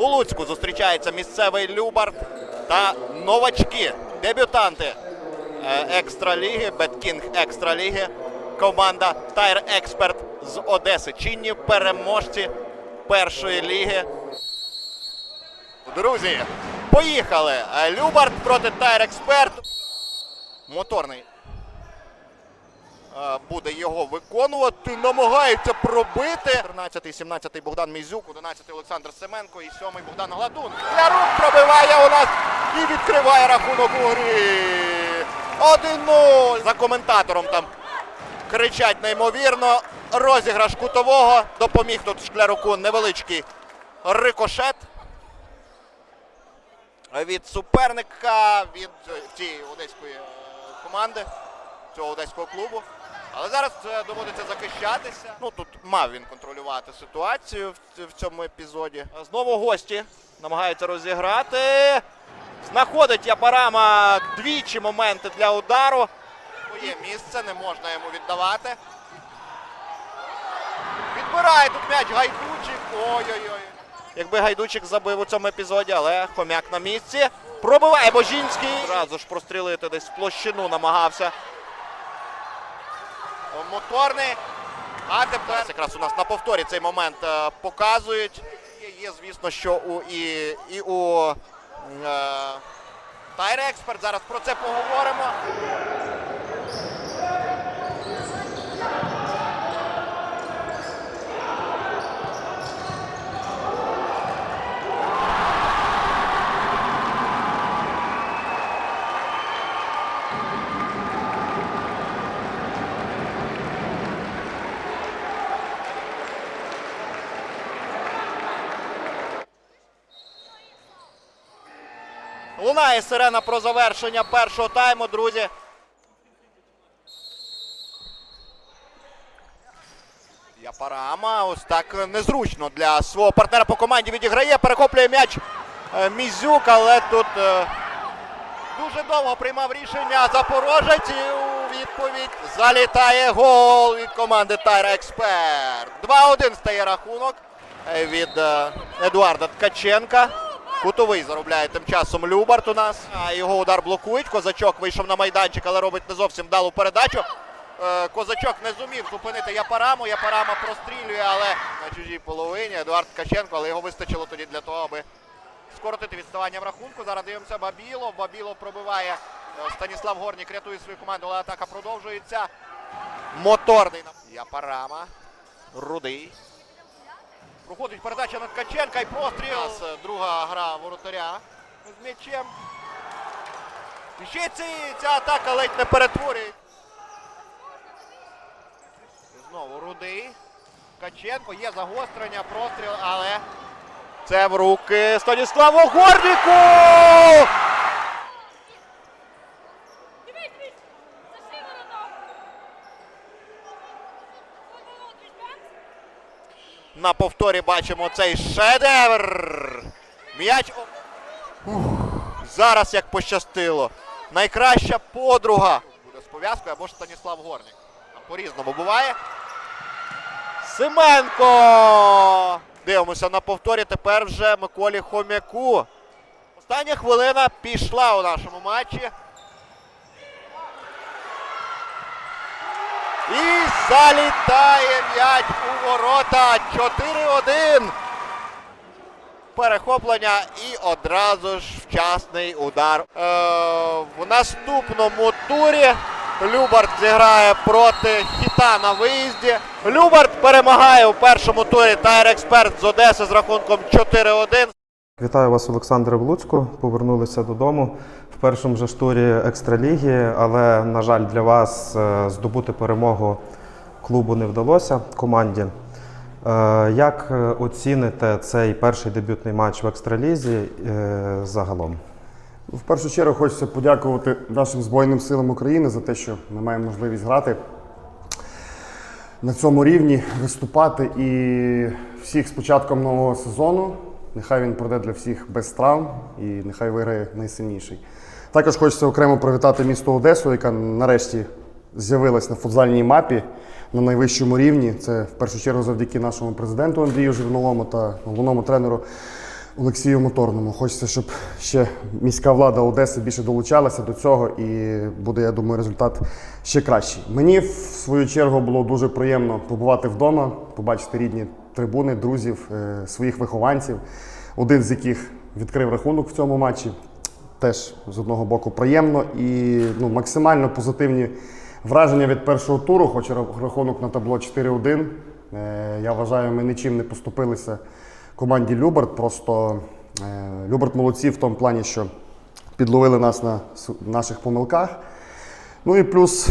У Луцьку зустрічається місцевий Любард та новачки, дебютанти е, екстраліги, Беткінг екстраліги. Команда Тайр Експерт з Одеси. Чинні переможці першої ліги. Друзі, поїхали! Е, Любард проти Тайр Експерт. Моторний буде його виконувати. Намагається пробити. 13-17 Богдан Мізюк, 11-й Олександр Семенко і 7-й Богдан Гладун. Ярук пробиває у нас і відкриває рахунок у грі. 1-0. За коментатором там кричать неймовірно. Розіграш кутового. Допоміг тут шкляруку невеличкий рикошет. Від суперника, від е, цієї одеської е, команди, цього одеського клубу. Але зараз е, доводиться захищатися. Ну тут мав він контролювати ситуацію в, в цьому епізоді. Знову гості намагаються розіграти. Знаходить Япарама двічі моменти для удару. Є місце, не можна йому віддавати. Відбирає тут м'яч Гайдучик. Ой-ой-ой. Якби Гайдучик забив у цьому епізоді, але хомяк на місці. Пробиває Божінський. Зразу ж прострілити десь в площину намагався. Моторний. А тепер якраз у нас на повторі цей момент е, показують. Є, звісно, що у і, і у е, Тайрексперт. Зараз про це поговоримо. Лунає сирена про завершення першого тайму, друзі. Япарама ось так незручно для свого партнера по команді відіграє, перехоплює м'яч е, Мізюк, але тут е, дуже довго приймав рішення Запорожець і у відповідь залітає гол від команди Тайра Експерт. 2-1 стає рахунок е, від Едуарда Ткаченка. Кутовий заробляє тим часом Любарт у нас. А його удар блокують. Козачок вийшов на майданчик, але робить не зовсім вдалу передачу. Е, Козачок не зумів зупинити Япараму. Япарама прострілює, але на чужій половині Едуард Ткаченко, але його вистачило тоді для того, аби скоротити відставання в рахунку. Зараз дивимося Бабілов. Бабілов пробиває. Е, Станіслав Горнік рятує свою команду, але атака продовжується. Моторний. Япарама. Рудий. Проходить передача на Ткаченка і простріл. У нас, е, Друга гра воротаря з м'ячем. І ще ці, ця атака ледь не перетворює. Знову Рудий. Ткаченко. Є загострення, простріл, але це в руки Станіславу Горніку! На повторі бачимо цей шедевр. М'яч. Зараз як пощастило. Найкраща подруга. Буде з пов'язкою або ж Станіслав Горник. Там по-різному буває. Семенко. Дивимося на повторі. Тепер вже Миколі Хомяку. Остання хвилина пішла у нашому матчі. І залітає м'яч у ворота. 4-1. Перехоплення і одразу ж вчасний удар. Е, в наступному турі Любард зіграє проти Хіта на виїзді. Любард перемагає у першому турі Тайр Експерт з Одеси з рахунком 4-1. Вітаю вас, Олександре в. Повернулися додому в першому же ж турі екстраліги, але, на жаль, для вас е, здобути перемогу клубу не вдалося команді. Е, Як е, оціните цей перший дебютний матч в екстралізі загалом? В першу чергу хочеться подякувати нашим Збройним силам України за те, що ми маємо можливість грати на цьому рівні, виступати і всіх з початком нового сезону. Нехай він пройде для всіх без травм і нехай виграє найсильніший. Також хочеться окремо привітати місто Одесу, яка нарешті з'явилась на футзальній мапі на найвищому рівні. Це в першу чергу завдяки нашому президенту Андрію Жирновому та головному тренеру Олексію Моторному. Хочеться, щоб ще міська влада Одеси більше долучалася до цього, і буде, я думаю, результат ще кращий. Мені, в свою чергу, було дуже приємно побувати вдома, побачити рідні трибуни, друзів, е, своїх вихованців, один з яких відкрив рахунок в цьому матчі. Теж з одного боку приємно і ну, максимально позитивні враження від першого туру, хоч рахунок на табло 4-1. Е, Я вважаю, ми нічим не поступилися команді Люберт. Просто е, Люберт молодці в тому плані, що підловили нас на наших помилках. Ну і плюс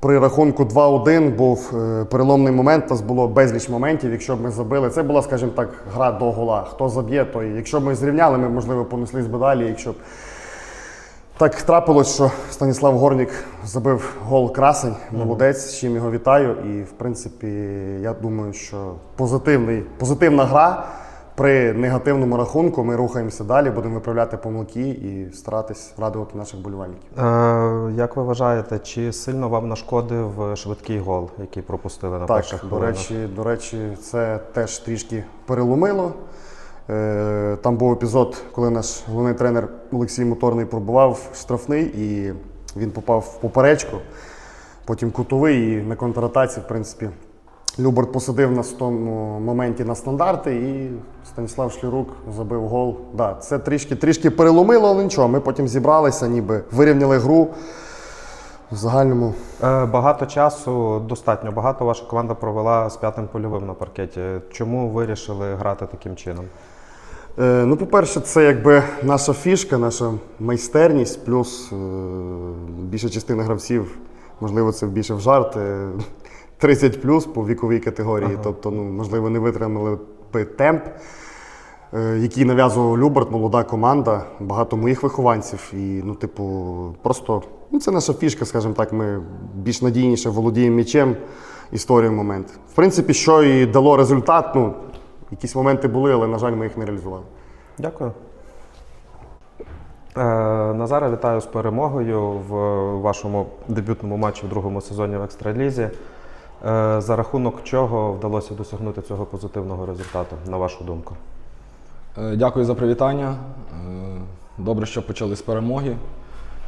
при рахунку 2-1 був е, переломний момент. У нас було безліч моментів. Якщо б ми забили, це була, скажімо так, гра до гола. Хто заб'є, той. Якщо б ми зрівняли, ми можливо понеслись би далі. Якщо б так трапилось, що Станіслав Горнік забив гол красень, молодець, з чим його вітаю. І в принципі, я думаю, що позитивний, позитивна гра. При негативному рахунку ми рухаємося далі, будемо виправляти помилки і старатись радувати наших болівальників. Е, як ви вважаєте, чи сильно вам нашкодив швидкий гол, який пропустили на Так, перших до хвилинах? речі, до речі, це теж трішки переломило. Е, Там був епізод, коли наш головний тренер Олексій Моторний пробував штрафний і він попав в поперечку, потім кутовий і на контратаці, в принципі, Люберт посадив нас в тому моменті на стандарти і Станіслав Шлірук забив гол. Да, це трішки, трішки переломило, але нічого. Ми потім зібралися, ніби вирівняли гру. В загальному Е, Багато часу, достатньо багато ваша команда провела з п'ятим польовим на паркеті. Чому вирішили грати таким чином? Е, Ну, по-перше, це якби наша фішка, наша майстерність, плюс е, більша частина гравців, можливо, це більше в жарт. е, 30 плюс по віковій категорії. Тобто, ну, можливо, не витримали би темп, е, який нав'язував Люберт, молода команда, багато моїх вихованців. І, ну, типу, просто ну, це наша фішка, скажімо так, ми більш надійніше володіємо м'ячем і створюємо момент. В принципі, що і дало результат, ну, якісь моменти були, але, на жаль, ми їх не реалізували. Дякую. Е, Назаре, вітаю з перемогою в вашому дебютному матчі в другому сезоні в Екстралізі. Е, За рахунок чого вдалося досягнути цього позитивного результату, на вашу думку? Е, Дякую за привітання. Е, Добре, що почали з перемоги.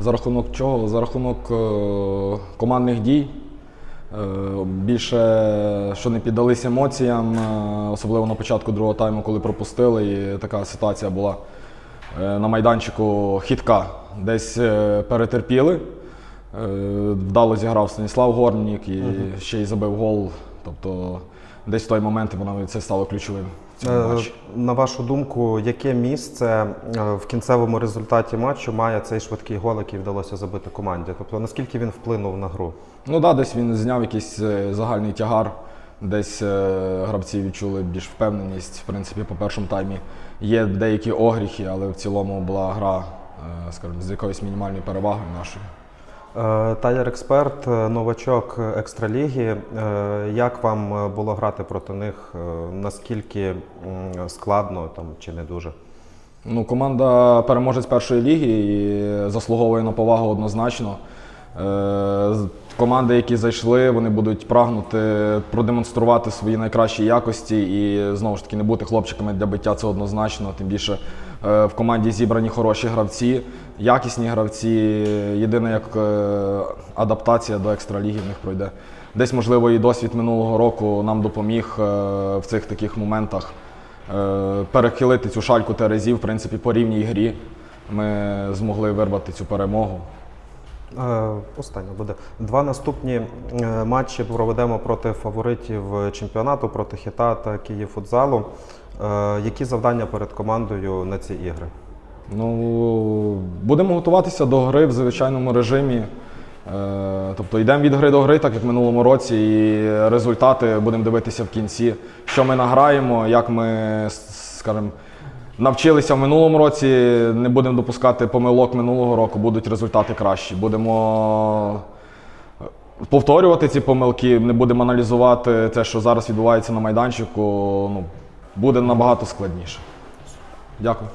За рахунок чого? За рахунок командних дій. Більше, що не піддались емоціям, особливо на початку другого тайму, коли пропустили, і така ситуація була на майданчику хитка. Десь перетерпіли. Е, Вдало зіграв Станіслав Горнік і ще й забив гол. Тобто десь в той момент воно це стало ключовим в цьому Е, матчі. На вашу думку, яке місце е, в кінцевому результаті матчу має цей швидкий гол, який вдалося забити команді? Тобто наскільки він вплинув на гру? Ну так, да, десь він зняв якийсь загальний тягар, десь гравці відчули більш впевненість. В принципі, по першому таймі є деякі огріхи, але в цілому була гра, скажімо, з якоюсь мінімальною перевагою нашою. Е, Тайлер Експерт, е, новачок екстраліги. Е, Як вам було грати проти них? Наскільки складно там чи не дуже? Ну, команда переможець першої ліги і заслуговує на повагу однозначно. Команди, які зайшли, вони будуть прагнути продемонструвати свої найкращі якості і знову ж таки не бути хлопчиками для биття це однозначно. Тим більше в команді зібрані хороші гравці, якісні гравці. Єдине, як е, адаптація до екстраліги в них пройде. Десь, можливо, і досвід минулого року нам допоміг е, в цих таких моментах е, перехилити цю шальку терезів, в принципі, по рівній грі. Ми змогли вирвати цю перемогу. Е, Останнє буде. Два наступні е, матчі проведемо проти фаворитів чемпіонату, проти Хіта та Київфутзалу. Е, Які завдання перед командою на ці ігри? Ну, будемо готуватися до гри в звичайному режимі. Тобто йдемо від гри до гри, так як в минулому році, і результати будемо дивитися в кінці, що ми награємо, як ми, скажімо, навчилися в минулому році, не будемо допускати помилок минулого року, будуть результати кращі. Будемо повторювати ці помилки, не будемо аналізувати те, що зараз відбувається на майданчику. Ну, буде набагато складніше. Дякую.